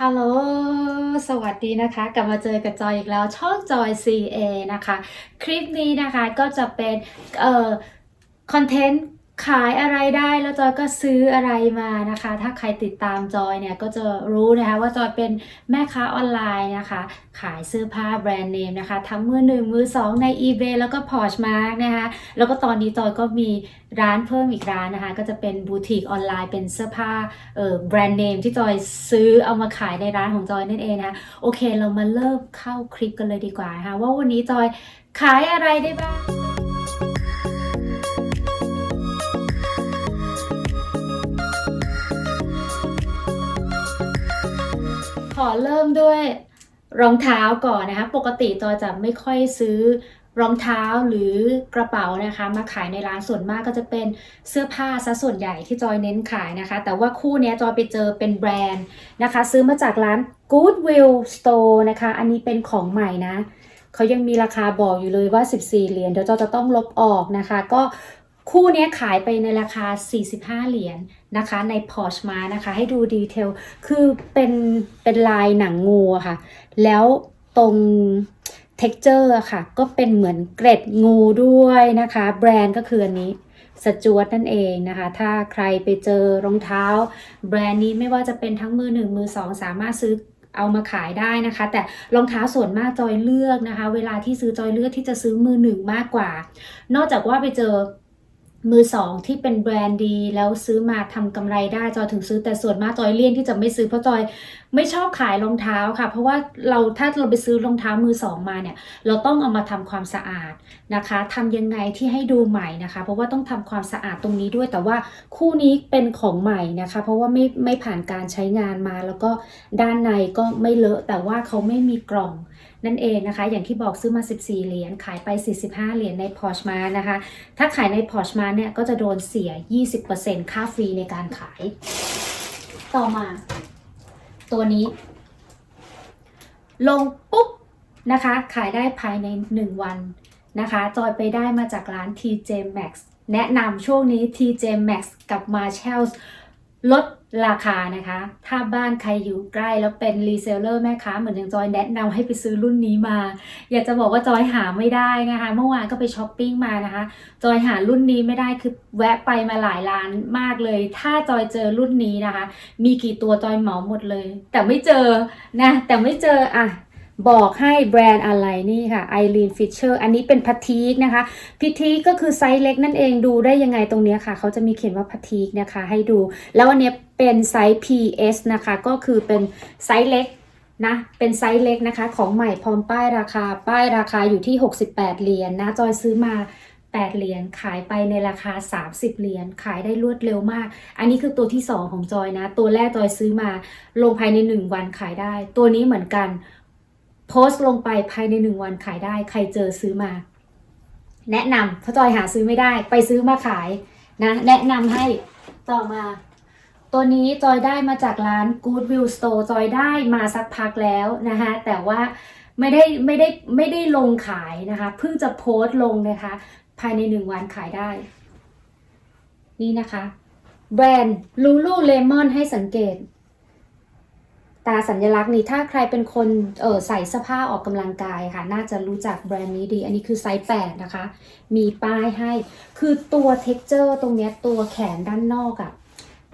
ฮัลโหล สวัสดีนะคะ กลับมาเจอกับจอยอีกแล้วช่องจอย CA นะคะ คลิปนี้นะคะก็จะเป็นเอ่อคอนเทนต์ ขายอะไรได้แล้วจอยก็ซื้ออะไรมานะคะ ถ้าใครติดตามจอยเนี่ยก็จะรู้นะคะว่าจอยเป็นแม่ค้าออนไลน์นะคะ ขายเสื้อผ้าแบรนด์เนมนะคะ ทั้งมือหนึ่งมือสองใน eBay แล้วก็ Poshmark นะคะแล้วก็ตอนนี้จอยก็มีร้านเพิ่มอีกร้านนะคะ ก็จะเป็นบูติกออนไลน์เป็นเสื้อผ้าเอ่อแบรนด์เนมที่จอยซื้อเอามาขายในร้านของจอยนั่นเองนะคะโอเคเรามาเริ่มเข้าคลิปกันเลยดีกว่านะคะว่าวันนี้จอยขายอะไรได้บ้าง ขอเริ่มด้วยรองเท้าก่อนนะคะ ปกติจอยจะไม่ค่อยซื้อรองเท้าหรือกระเป๋านะคะ มาขายในร้านส่วนมากก็จะเป็นเสื้อผ้าซะส่วนใหญ่ที่จอยเน้นขายนะคะ แต่ว่าคู่นี้จอยไปเจอเป็นแบรนด์นะคะ ซื้อมาจากร้าน Goodwill Store นะคะ อันนี้เป็นของใหม่นะเขายังมีราคาบอกอยู่เลยว่า 14 เหรียญเดี๋ยวจอยจะต้องลบออกนะคะ ก็ คู่นี้ขายไปในราคา 45 เหรียญนะคะ ใน Porsche มานะคะ ให้ดูดีเทล คือเป็นเป็นลายหนังงูค่ะ แล้วตรง texture อะค่ะ ก็เป็นเหมือนเกร็ดงูด้วยนะคะ แบรนด์ก็คืออันนี้สจวตนั่นเองนะคะ ถ้าใครไปเจอรองเท้า แบรนด์นี้ไม่ว่าจะเป็นทั้งมือหนึ่งมือสองสามารถซื้อเอามาขายได้นะคะ แต่รองเท้าส่วนมากจอยเลือกนะคะ เวลาที่ซื้อจอยเลือกที่จะซื้อมือหนึ่งมากกว่า นอกจากว่าไปเจอ มือสองที่เป็นแบรนด์ดี แล้วซื้อมาทำกำไรได้จอยถึงซื้อแต่ส่วนมากจอยเลี่ยงที่จะไม่ซื้อเพราะจอยไม่ชอบขายรองเท้าค่ะ เพราะว่าเราถ้าเราไปซื้อรองเท้ามือสองมาเนี่ยเราต้องเอามาทำความสะอาดนะคะทำยังไงที่ให้ดูใหม่นะคะ เพราะว่าต้องทำความสะอาดตรงนี้ด้วย แต่ว่าคู่นี้เป็นของใหม่นะคะ เพราะว่าไม่ไม่ผ่านการใช้งานมา แล้วก็ด้านในก็ไม่เลอะแต่ว่าเขาไม่มีกล่อง นั่นเองนะคะ อย่างที่บอกซื้อมา 14 เหรียญขายไป 45 เหรียญใน Porsche มานะคะ ถ้าขายใน Porsche มาเนี่ยก็จะโดนเสีย 20%ค่าฟรีในการขาย ต่อมา ตัวนี้ ลงปุ๊บนะคะ ขายได้ภายใน 1 วันนะคะ จอยไปได้มาจากร้าน TJ Max แนะนำช่วงนี้ TJ Max กับ Marshalls ลด ราคานะคะ ถ้าบ้านใครอยู่ใกล้แล้วเป็นรีเซลเลอร์แม่ค้าเหมือนอย่างจอยแนะนำให้ไปซื้อรุ่นนี้มา อยากจะบอกว่าจอยหาไม่ได้นะคะ เมื่อวานก็ไปช้อปปิ้งมานะคะ จอยหารุ่นนี้ไม่ได้คือแวะไปมาหลายร้านมากเลย ถ้าจอยเจอรุ่นนี้นะคะ มีกี่ตัวจอยเหมาหมดเลย แต่ไม่เจอนะแต่ไม่เจออะ บอกให้แบรนด์อะไรนี่ค่ะ Eileen Fisher อันนี้เป็นพัทีกนะคะพัทีกก็คือไซส์เล็กนั่นเองดูได้ยังไงตรงนี้ค่ะ เขาจะมีเขียนว่าพัทีกนะคะให้ดู แล้วอันนี้เป็นไซส์ PS นะคะ ก็คือเป็นไซส์เล็กนะเป็นไซส์เล็กนะคะ ของใหม่พร้อมป้ายราคา ป้ายราคาอยู่ที่ 68 เหรียญนนะจอยซื้อมา 8 เหรียญขายไปในราคา 30 เหรียญขายได้รวดเร็วมาก อันนี้คือตัวที่ 2 ของจอยนะ ตัวแรกจอยซื้อมาลงภายใน 1 วันขายได้ ตัวนี้เหมือนกัน โพสต์ลงไปภายในหนึ่งวันขายได้ ใครเจอซื้อมา แนะนำเพราะจอยหาซื้อไม่ได้ ไปซื้อมาขายนะ แนะนำให้ต่อมา ตัวนี้จอยได้มาจากร้าน Goodwill Store จอยได้มาสักพักแล้วนะคะแต่ว่าไม่ได้ไม่ได้ไม่ได้ลงขายนะคะ เพิ่งจะโพสต์ลงนะคะ ภายในหนึ่งวันขายได้ นี่นะคะ แบรนด์ Lululemon ให้สังเกต ตาสัญลักษณ์นี่ถ้าใครเป็นคนเออใส่เสื้อผ้าออกกำลังกายค่ะ น่าจะรู้จักแบรนด์นี้ดี อันนี้คือไซส์ 8 นะคะ มีป้ายให้ คือตัวเท็กเจอร์ตรงเนี้ยตัวแขนด้านนอกอะ่ะ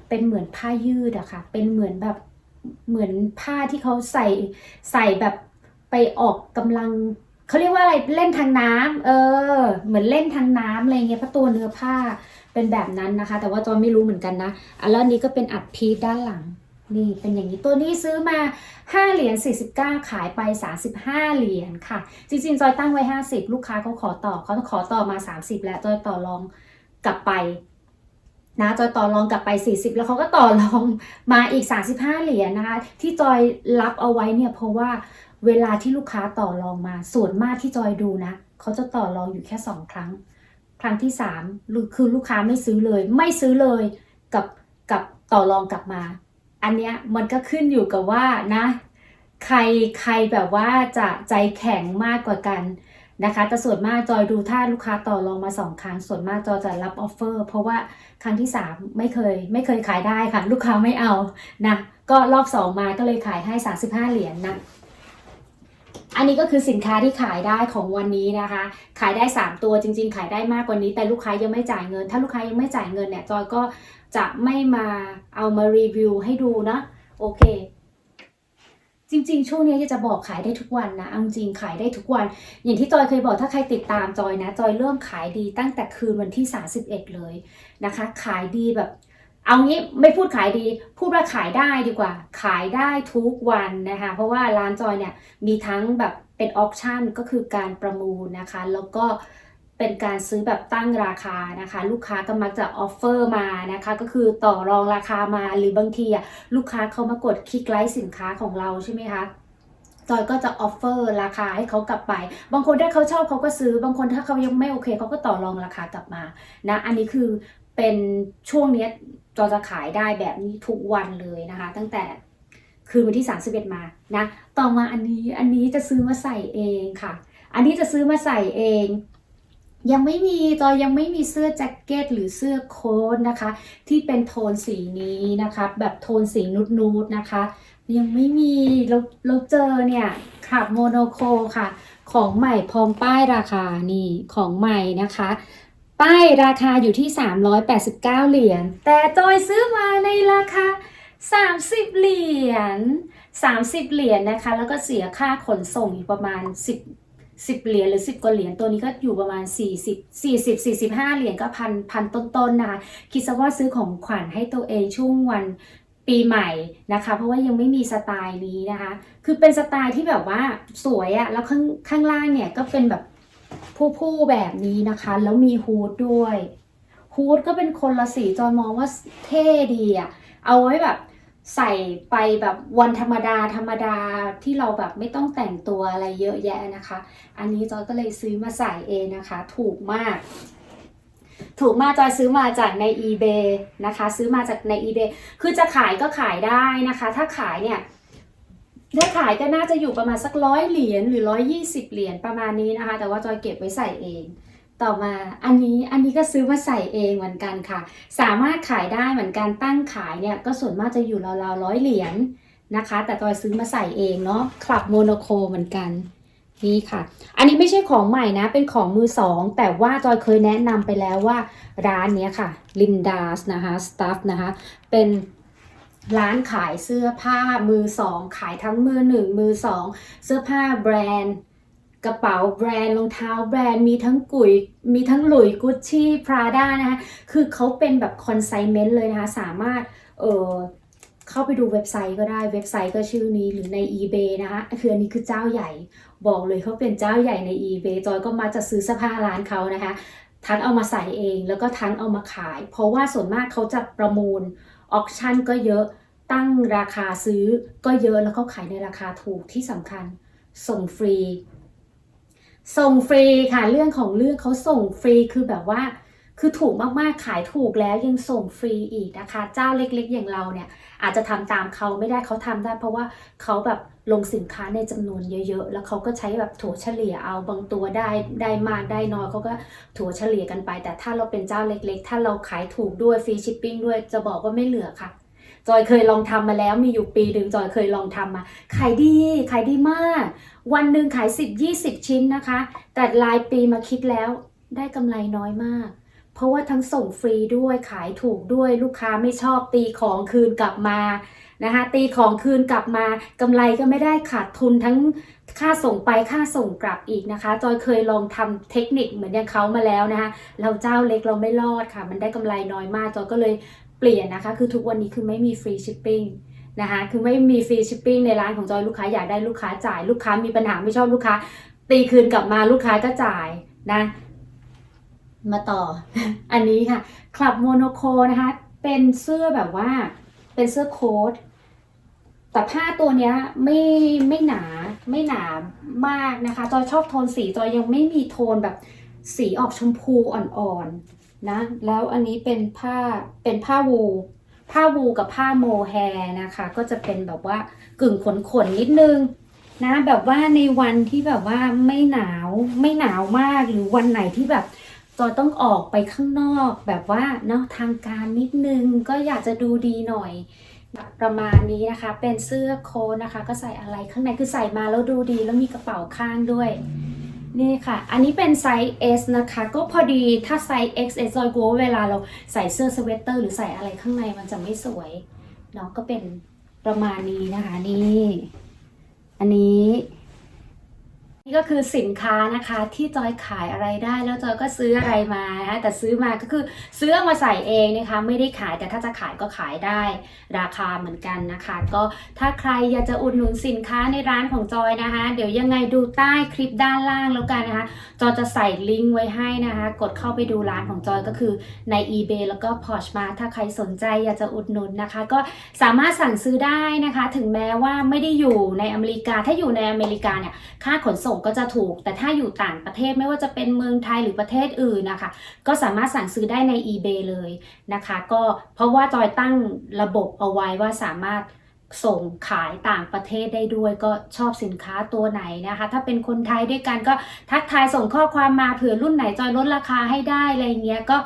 เป็นเหมือนผ้ายืดอะค่ะ เป็นเหมือนแบบเหมือนผ้าที่เขาใส่ใส่แบบไปออกกำลังเขาเรียกว่าอะไรเล่นทางน้ำเออ เหมือนเล่นทางน้ำอะไรเงี้ยเพราะตัวเนื้อผ้าเป็นแบบนั้นนะคะ แต่ว่าจอยไม่รู้เหมือนกันนะอันแล้วนนี้ก็เป็นอัดพีทด้านหลัง นี่เป็นอย่างนี้ตัวนี้ซื้อมา 5 เหรียญ49 ขายไป 35 เหรียญค่ะ จริงๆ จอยตั้งไว้ 50 ลูกค้าเขาขอต่อเขาขอต่อมา 30 แล้วจอยต่อรองกลับไปนะจอยต่อรองกลับไป 40 แล้วเขาก็ต่อรองมาอีก 35 เหรียญนะคะ ที่จอยรับเอาไว้เนี่ยเพราะว่าเวลาที่ลูกค้าต่อรองมาส่วนมากที่จอยดูนะเขาจะต่อรองอยู่แค่ 2 ครั้ง ครั้งที่3คือลูกค้าไม่ซื้อเลย ไม่ซื้อเลยกับกับต่อรองกลับมา อันเนี้ยมันก็ขึ้นอยู่กับว่านะ ใครใครแบบว่าจะใจแข็งมากกว่ากันนะคะแต่ส่วนมากจอยดูถ้าลูกค้าต่อรองมาสองครั้ง ส่วนมากจอยจะรับออฟเฟอร์เพราะว่าครั้งที่สามไม่เคยไม่เคยขายได้ค่ะ ลูกค้าไม่เอานะก็รอบสองมาก็เลยขายให้ 35 เหรียญนะ อันนี้ก็คือสินค้าที่ขายได้ของวันนี้นะคะ ขายได้ 3 ตัวจริง ๆ ขายได้มากกว่านี้ แต่ลูกค้ายังไม่จ่ายเงิน ถ้าลูกค้ายังไม่จ่ายเงินเนี่ยจอยก็จะไม่มาเอามารีวิวให้ดูนะโอเค จริง ๆ ช่วงนี้จะบอกขายได้ทุกวันนะเอาจริงขายได้ทุกวัน อย่างที่จอยเคยบอกถ้าใครติดตามจอยนะ จอยเริ่มขายดีตั้งแต่คืนวันที่ 31 เลยนะคะ ขายดีแบบ เอางี้ไม่พูดขายดี พูดว่าขายได้ดีกว่า ขายได้ทุกวันนะคะ เพราะว่าร้านจอยเนี่ยมีทั้งแบบเป็นออ t ชั่นก็คือการประมูลนะคะ แล้วก็เป็นการซื้อแบบตั้งราคานะคะ ลูกค้าก็มักจะออฟเฟอร์มานะคะ ก็คือต่อรองราคามาหรือบางทีอะลูกค้าเขามากดคลิกไลค์สินค้าของเราใช่ไหมคะจอยก็จะออฟเฟอร์ราคาให้เขากลับไป บางคนถ้าเขาชอบเขาก็ซื้อบางคนถ้าเขายังไม่โอเคเขาก็ต่อรองราคากลับมานะอันนี้คือเป็นช่วงเนี้ย จอยจะขายได้แบบนี้ทุกวันเลยนะคะ ตั้งแต่คืนวันที่ 31 มานะต่อมาอันนี้อันนี้จะซื้อมาใส่เองค่ะ อันนี้จะซื้อมาใส่เอง ยังไม่มีจอยยังไม่มีเสื้อแจ็คเก็ตหรือเสื้อโค้ทนะคะ ที่เป็นโทนสีนี้นะคะ แบบโทนสีนูดๆนะคะ ยังไม่มีเราเราเจอเนี่ยขับโมโนโคค่ะ ของใหม่พร้อมป้ายราคานี่ของใหม่นะคะ ป้ายราคาอยู่ที่ 389 เหรียญ แต่จอยซื้อมาในราคา 30 เหรียญ 30 เหรียญนะคะ แล้วก็เสียค่าขนส่งอยู่ประมาณ 10 10 เหรียญหรือ 10 กว่าเหรียญตัวนี้ก็อยู่ประมาณ 40 40 45 เหรียญก็พันพันต้นๆนะคะคิดซะว่าซื้อของขวัญให้ตัวเองช่วงวันปีใหม่นะคะ เพราะว่ายังไม่มีสไตล์นี้นะคะ คือเป็นสไตล์ที่แบบว่าสวยอะแล้วข้างข้างล่างเนี่ยก็เป็นแบบ ผู้ๆแบบนี้นะคะ แล้วมีฮูดด้วยฮูดก็เป็นคนละสีจอยมองว่าเท่ดีอะเอาไว้แบบใส่ไปแบบวันธรรมดาธรรมดาที่เราแบบไม่ต้องแต่งตัวอะไรเยอะแยะนะคะ อันนี้จอยก็เลยซื้อมาใส่เองนะคะ ถูกมาก ถูกมากจอยซื้อมาจากใน eBay นะคะ ซื้อมาจากใน eBay คือจะขายก็ขายได้นะคะ ถ้าขายเนี่ย ถ้าขายก็น่าจะอยู่ประมาณสักร้อยเหรียญหรือร้อยยี่สิบเหรียญประมาณนี้นะคะ แต่ว่าจอยเก็บไว้ใส่เอง ต่อมาอันนี้อันนี้ก็ซื้อมาใส่เองเหมือนกันค่ะ สามารถขายได้เหมือนกันตั้งขายเนี่ยก็ส่วนมากจะอยู่ราวๆร้อยเหรียญนะคะ แต่จอยซื้อมาใส่เองเนาะคลับโมโนโคเหมือนกันนี่ค่ะ อันนี้ไม่ใช่ของใหม่นะ เป็นของมือสอง แต่ว่าจอยเคยแนะนำไปแล้วว่าร้านเนี้ยค่ะ Linda's นะคะ Stuff นะคะ เป็น ร้านขายเสื้อผ้ามือสอง ขายทั้งมือหนึ่งมือสองเสื้อผ้าแบรนด์ กระเป๋าแบรนด์รองเท้าแบรนด์มีทั้งกุยมีทั้งหลุยกุชชี่พราด้านะคะคือเขาเป็นแบบคอนไซเมนต์เลยนะคะ สามารถเออเข้าไปดูเว็บไซต์ก็ได้เว็บไซต์ก็ชื่อนี้หรือใน eBay นะคะคืออันนี้คือเจ้าใหญ่ บอกเลยเขาเป็นเจ้าใหญ่ใน eBay จอยก็มาจะซื้อเสื้อผ้าร้านเขานะคะ ทั้งเอามาใส่เองแล้วก็ทั้งเอามาขาย เพราะว่าส่วนมากเขาจะประมูลออกชั่นก็เยอะ ตั้งราคาซื้อก็เยอะแล้วเขาขายในราคาถูกที่สำคัญ ส่งฟรี ส่งฟรีค่ะเรื่องของเรื่องเขาส่งฟรีคือแบบว่า คือถูกมากๆขายถูกแล้วยังส่งฟรีอีกนะคะ เจ้าเล็กๆอย่างเราเนี่ย อาจจะทำตามเขาไม่ได้เขาทำได้ เพราะว่าเขาแบบลงสินค้าในจำนวนเยอะๆ แล้วเขาก็ใช้แบบถั่วเฉลี่ยเอาบางตัวได้ได้มากได้น้อยเขาก็ถั่วเฉลี่ยกันไป แต่ถ้าเราเป็นเจ้าเล็กๆ ถ้าเราขายถูกด้วยฟรีชิปปิ้งด้วยจะบอกว่าไม่เหลือค่ะ จอยเคยลองทำมาแล้วมีอยู่ปีหนึ่งจอยเคยลองทำมาขายดีขายดีมาก วันหนึ่งขาย 10 20 ชิ้นนะคะ แต่รายปีมาคิดแล้วได้กำไรน้อยมาก เพราะว่าทั้งส่งฟรีด้วยขายถูกด้วยลูกค้าไม่ชอบตีของคืนกลับมานะคะตีของคืนกลับมากำไรก็ไม่ได้ขาดทุนทั้งค่าส่งไปค่าส่งกลับอีกนะคะ จอยเคยลองทำเทคนิคเหมือนอย่างเขามาแล้วนะคะเราเจ้าเล็กเราไม่รอดค่ะ มันได้กำไรน้อยมากจอยก็เลย เปลี่ยนนะคะ คือทุกวันนี้คือไม่มีฟรีชิปปิ้งนะคะ คือไม่มีฟรีชิปปิ้งในร้านของจอยลูกค้าอยากได้ลูกค้าจ่ายลูกค้ามีปัญหาไม่ชอบลูกค้า ตีคืนกลับมาลูกค้าก็จ่ายนะ มาต่อ อันนี้ค่ะคลับโมโนโคนะคะ เป็นเสื้อแบบว่าเป็นเสื้อโค้ทแต่ผ้าตัวเนี้ยไม่ไม่หนาไม่หนามากนะคะ จอยชอบโทนสีจอยยังไม่มีโทนแบบสีออกชมพูอ่อนๆ นะ แล้วอันนี้เป็นผ้าเป็นผ้าวูลผ้าวูลกับผ้าโมแฮร์นะคะ ก็จะเป็นแบบว่ากึ่งขนขนนิดนึงนะ แบบว่าในวันที่แบบว่าไม่หนาวไม่หนาวมากหรือวันไหนที่แบบจอยต้องออกไปข้างนอกแบบว่าเนาะทางการนิดนึงก็อยากจะดูดีหน่อย ประมาณนี้นะคะ เป็นเสื้อโค้ทนะคะ ก็ใส่อะไรข้างในคือใส่มาแล้วดูดีแล้วมีกระเป๋าข้างด้วย นี่ค่ะ อันนี้เป็นไซส์ S นะคะ ก็พอดีถ้าไซส์ XS จอยกลัวว่าเวลาเราใส่เสื้อสเวตเตอร์หรือใส่อะไรข้างในมันจะไม่สวยเนาะก็เป็นประมาณนี้นะคะ นี่ อันนี้ นี่ก็คือสินค้านะคะที่จอยขายอะไรได้แล้วจอยก็ซื้ออะไรมานะะแต่ซื้อมาก็คือซื้อมาใส่เองนะคะ ไม่ได้ขายแต่ถ้าจะขายก็ขายได้ราคาเหมือนกันนะคะ ก็ถ้าใครอยากจะอุดหนุนสินค้าในร้านของจอยนะคะ เดี๋ยวยังไงดูใต้คลิปด้านล่างแล้วกันนะคะ จอยจะใส่ลิงก์ไว้ให้นะคะ กดเข้าไปดูร้านของจอยก็คือใน eBay แล้วก็ Poshmark ถ้าใครสนใจอยากจะอุดหนุนนะคะ ก็สามารถสั่งซื้อได้นะคะ ถึงแม้ว่าไม่ได้อยู่ในอเมริกาถ้าอยู่ในอเมริกาเนี่ยค่าขนส่งก็จะถูก แต่ถ้าอยู่ต่างประเทศไม่ว่าจะเป็นเมืองไทยหรือประเทศอื่นนะคะ ก็สามารถสั่งซื้อได้ใน eBay เลยนะคะ ก็เพราะว่าจอยตั้งระบบเอาไว้ว่าสามารถส่งขายต่างประเทศได้ด้วยก็ชอบสินค้าตัวไหนนะคะ ถ้าเป็นคนไทยด้วยกันก็ทักทายส่งข้อความมาเผื่อรุ่นไหนจอยลดราคาให้ได้อะไรเงี้ยก็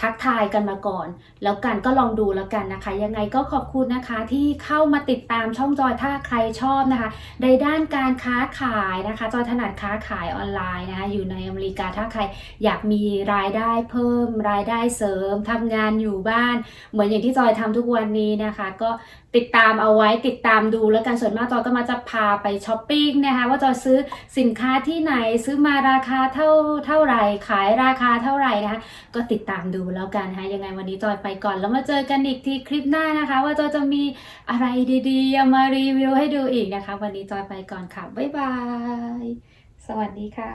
ทักทายกันมาก่อน แล้วกันก็ลองดูแล้วกันนะคะ ยังไงก็ขอบคุณนะคะที่เข้ามาติดตามช่องจอยถ้าใครชอบนะคะในด้านการค้าขายนะคะ จอยถนัดค้าขายออนไลน์นะคะอยู่ในอเมริกาถ้าใครอยากมีรายได้เพิ่มรายได้เสริมทำงานอยู่บ้าน เหมือนอย่างที่จอยทำทุกวันนี้นะคะ ก็ ติดตามเอาไว้ติดตามดู แล้วกันส่วนมากจอยก็มาจะพาไปช้อปปิ้งนะคะว่าจอยซื้อสินค้าที่ไหนซื้อมาราคาเท่าเท่าไหร่ขายราคาเท่าไหร่นะคะก็ติดตามดูแล้วกันนะคะยังไงวันนี้จอยไปก่อนแล้วมาเจอกันอีกทีคลิปหน้านะคะ ว่าจอยจะมีอะไรดีๆมารีวิวให้ดูอีกนะคะ วันนี้จอยไปก่อนค่ะบ๊ายบายสวัสดีค่ะ